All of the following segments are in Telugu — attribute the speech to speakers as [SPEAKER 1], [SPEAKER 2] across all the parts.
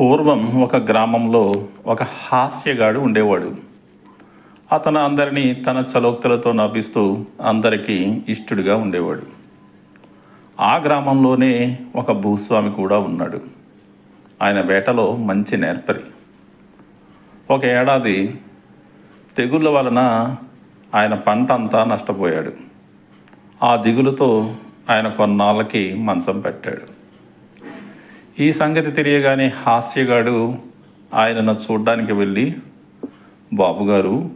[SPEAKER 1] పూర్వం ఒక గ్రామంలో ఒక హాస్యగాడు ఉండేవాడు. అతను అందరినీ తన చలోక్తులతో నవ్విస్తూ అందరికీ ఇష్టుడిగా ఉండేవాడు. ఆ గ్రామంలోనే ఒక భూస్వామి కూడా ఉన్నాడు. ఆయన వేటలో మంచి నేర్పరి. ఒక ఏడాది తెగుళ్ళ వలన ఆయన పంట అంతా నష్టపోయాడు. ఆ దిగులుతో ఆయన కొన్నాళ్ళకి మంచం పెట్టాడు. ఈ సంగతి తెలియగానే హాస్యగాడు ఆయనను చూడ్డానికి వెళ్ళి బాబుగారు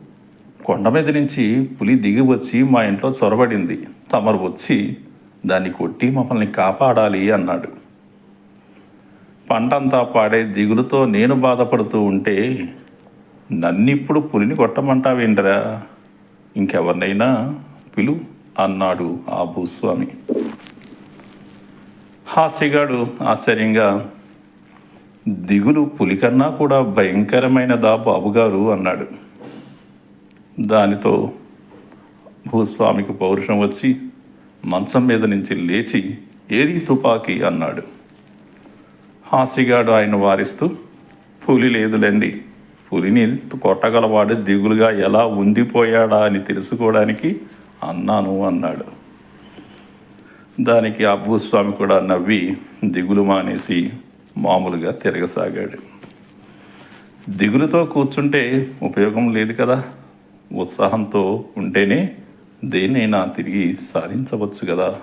[SPEAKER 1] కొండ మీద నుంచి పులి దిగి వచ్చి మా ఇంట్లో చొరబడింది. తమరు వచ్చి దాన్ని కొట్టి మమ్మల్ని కాపాడాలి అన్నాడు. పంటంతా పాడే దిగులుతో నేను బాధపడుతూ ఉంటే నన్నిప్పుడు పులిని కొట్టమంటావేంటరా? ఇంకెవరినైనా పిలు అన్నాడు ఆ భూస్వామి. హాస్యగాడు ఆశ్చర్యంగా దిగులు పులికన్నా కూడా భయంకరమైనదా బాబుగారు అన్నాడు. దానితో భూస్వామికి పౌరుషం వచ్చి మంచం మీద నుంచి లేచి ఏది తుపాకీ అన్నాడు. హాస్యగాడు ఆయన వారిస్తూ పులి లేదులేండి పులిని కొట్టగలవాడు దిగులుగా ఎలా ఉండిపోయాడా అని తెలుసుకోవడానికి అన్నాను అన్నాడు. దానికి ఆ భూస్వామి కూడా నవ్వి దిగులు మానేసి మామూలుగా తిరగసాగాడు. దిగులుతో కూర్చుంటే ఉపయోగం లేదు కదా. ఉత్సాహంతో ఉంటేనే దేన్నైనా తిరిగి సాధించవచ్చు కదా.